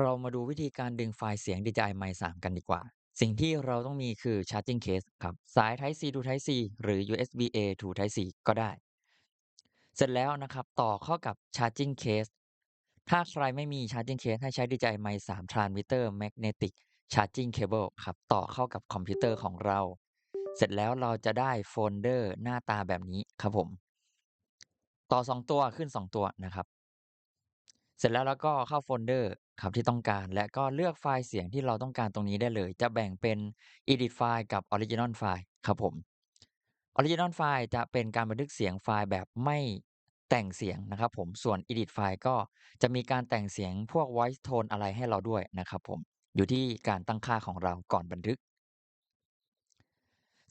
เรามาดูวิธีการดึงไฟล์เสียง DJI Mic 3กันดีกว่า สิ่งที่เราต้องมีคือ Charging Case ครับ สาย Type C to Type C หรือ USB-A to Type C ก็ได้ เสร็จแล้วนะครับ ต่อเข้ากับ Charging Case ถ้าใครไม่มี Charging Case ให้ใช้ DJI Mic 3 Transmitter Magnetic Charging Cable ครับ ต่อเข้ากับคอมพิวเตอร์ของเรา เสร็จแล้วเราจะได้โฟลเดอร์หน้าตาแบบนี้ครับผม ต่อ 2 ตัวขึ้น 2 ตัวนะครับ เสร็จแล้วเราก็เข้าโฟลเดอร์ครับที่ต้องการ และก็เลือกไฟล์เสียงที่เราต้องการตรงนี้ได้เลย จะแบ่งเป็น Edit ไฟล์กับ Original ไฟล์ครับผม Original ไฟล์จะเป็นการบันทึกเสียงไฟล์แบบไม่แต่งเสียงนะครับผม ส่วน Edit ไฟล์ก็จะมีการแต่งเสียงพวก Voice Tone อะไรให้เราด้วยนะครับผม อยู่ที่การตั้งค่าของเราก่อนบันทึก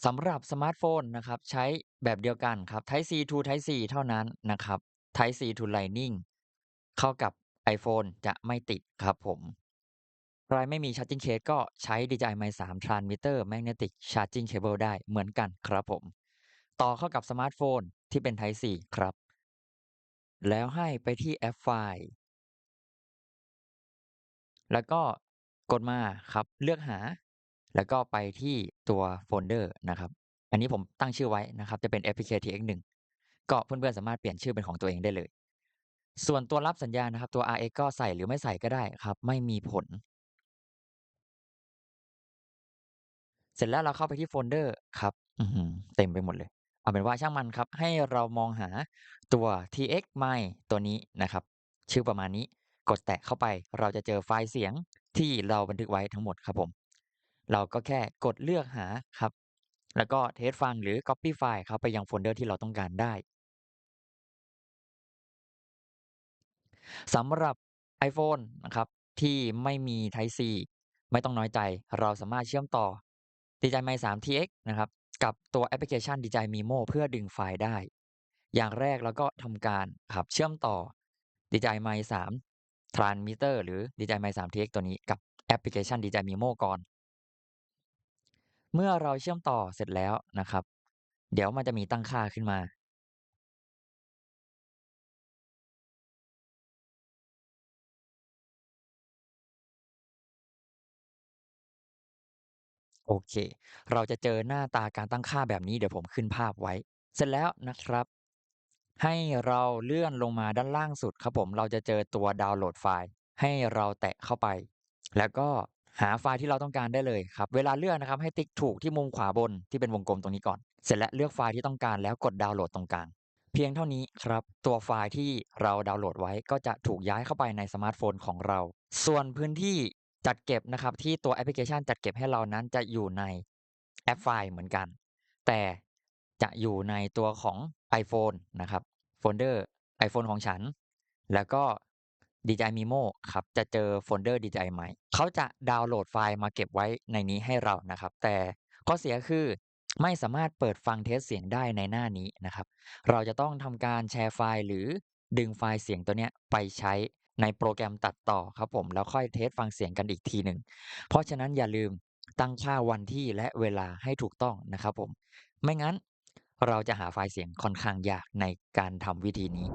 สำหรับสมาร์ตโฟนนะครับใช้แบบเดียวกันครับ Type C to Type C เท่านั้นนะครับ Type C to Lightning เข้ากับ iPhone จะไม่ติดครับผม ใครไม่มี Charging Case ก็ใช้ DJI Mi 3 Transmitter Magnetic Charging Cable ได้เหมือนกันครับผม ต่อเข้ากับสมาร์ทโฟนที่เป็น Type C ครับ แล้วให้ไปที่แอปไฟล์ แล้วก็กดมาครับ เลือกหา แล้วก็ไปที่ตัวโฟลเดอร์นะครับ อันนี้ผมตั้งชื่อไว้นะครับ จะเป็น APK TX1 ก็เพื่อนๆสามารถเปลี่ยนชื่อเป็นของตัวเองได้เลย ส่วนตัวรับสัญญาณนะครับ ตัว RX ก็ใส่หรือไม่ใส่ก็ได้ครับ ไม่มีผล เสร็จแล้วเราเข้าไปที่โฟลเดอร์ครับเต็มไปหมดเลย เอาเป็นว่าช่างมันครับ ให้เรามองหาตัว TX Mic ตัวนี้นะครับ ชื่อประมาณนี้ กดแตะเข้าไป เราจะเจอไฟล์เสียงที่เราบันทึกไว้ทั้งหมดครับผม เราก็แค่กดเลือกหาครับ แล้วก็เทสต์ฟังหรือ Copy ไฟล์เข้าไปยังโฟลเดอร์ที่เราต้องการได้ สำหรับ iPhone นะครับที่ไม่มี Type C ไม่ต้องน้อยใจ เราสามารถเชื่อมต่อ DJI Mi 3 TX นะครับกับตัวแอปพลิเคชัน DJI Mimo เพื่อดึงไฟล์ได้ อย่างแรกเราก็ทำการครับเชื่อมต่อ DJI Mi 3 Transmitter หรือ DJI Mi 3 TX ตัวนี้กับแอปพลิเคชัน DJI Mimo ก่อน เมื่อเราเชื่อมต่อเสร็จแล้วนะครับ เดี๋ยวมันจะมีตั้งค่าขึ้นมา โอเค เราจะเจอหน้าตาการตั้งค่าแบบนี้ เดี๋ยวผมขึ้นภาพไว้ เสร็จแล้วนะครับ ให้เราเลื่อนลงมาด้านล่างสุดครับผม เราจะเจอตัวดาวน์โหลดไฟล์ ให้เราแตะเข้าไป แล้วก็หาไฟล์ที่เราต้องการได้เลยครับ เวลาเลือกนะครับ ให้ติ๊กถูกที่มุมขวาบนที่เป็นวงกลมตรงนี้ก่อน เสร็จแล้วเลือกไฟล์ที่ต้องการแล้วกดดาวน์โหลดตรงกลาง เพียงเท่านี้ครับ ตัวไฟล์ที่เราดาวน์โหลดไว้ก็จะถูกย้ายเข้าไปในสมาร์ทโฟนของเรา ส่วนพื้นที่ จัดเก็บนะครับ ที่ตัวแอปพลิเคชันจัดเก็บให้เรานั้นจะอยู่ในแอปไฟล์เหมือนกัน แต่จะอยู่ในตัวของ iPhone นะครับโฟลเดอร์ iPhone ของฉัน แล้วก็ DJI Mimo ครับ จะเจอโฟลเดอร์ DJI Mic เขาจะดาวน์โหลดไฟล์มาเก็บไว้ในนี้ให้เรานะครับ แต่ข้อเสียคือไม่สามารถเปิดฟังเทสเสียงได้ในหน้านี้นะครับ เราจะต้องทำการแชร์ไฟล์หรือดึงไฟล์เสียงตัวเนี้ยไปใช้ ในโปรแกรมตัดต่อครับผม แล้วค่อยเทสฟังเสียงกันอีกทีหนึ่ง เพราะฉะนั้นอย่าลืมตั้งค่าวันที่และเวลาให้ถูกต้องนะครับผม ไม่งั้นเราจะหาไฟล์เสียงค่อนข้างยากในการทำวิธีนี้